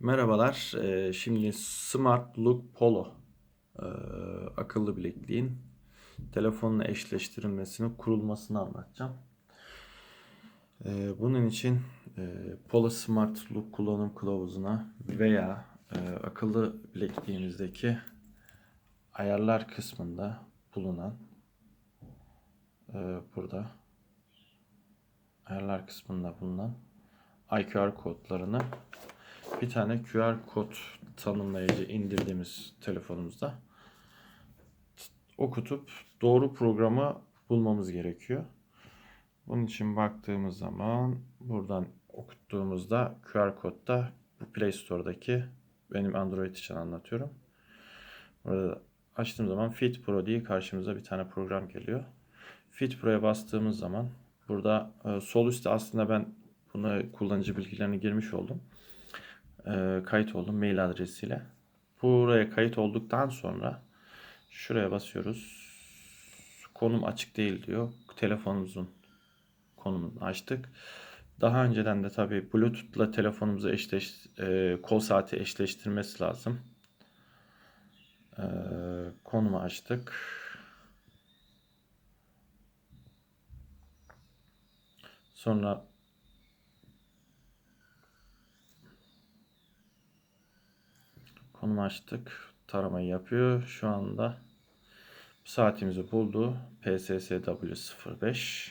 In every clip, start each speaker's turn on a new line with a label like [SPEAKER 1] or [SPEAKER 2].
[SPEAKER 1] Merhabalar. Şimdi Smart Look Polo akıllı bilekliğin telefonla eşleştirilmesini, kurulmasını anlatacağım. Bunun için Polo Smart Look kullanım kılavuzuna veya akıllı bilekliğimizdeki ayarlar kısmında bulunan burada ayarlar kısmında bulunan IQR kodlarını bir tane QR kod tanımlayıcı indirdiğimiz telefonumuzda okutup doğru programı bulmamız gerekiyor. Bunun için baktığımız zaman buradan okuttuğumuzda QR kodda bu Play Store'daki benim Android için anlatıyorum. Burada açtığım zaman Fit Pro diye karşımıza bir tane program geliyor. Fit Pro'ya bastığımız zaman burada e, sol üstte aslında ben buna kullanıcı bilgilerini girmiş oldum e, kayıt oldum mail adresiyle. Buraya kayıt olduktan sonra şuraya basıyoruz. Konum açık değil diyor. Telefonumuzun konumunu açtık. Daha önceden de tabii Bluetooth'la telefonumuzu eşleş, e, kol saati eşleştirmesi lazım. E, konumu açtık. Sonra Konum açtık. Taramayı yapıyor. Şu anda saatimizi buldu. PSSW05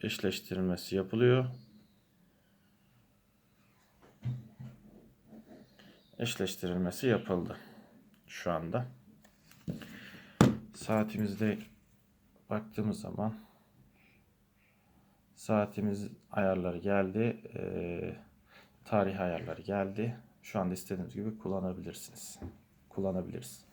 [SPEAKER 1] eşleştirilmesi yapılıyor. Eşleştirilmesi yapıldı. Şu anda. Saatimizde baktığımız zaman saatimiz ayarları geldi. Ee, tarih ayarları geldi. Şu anda istediğiniz gibi kullanabilirsiniz. Kullanabiliriz.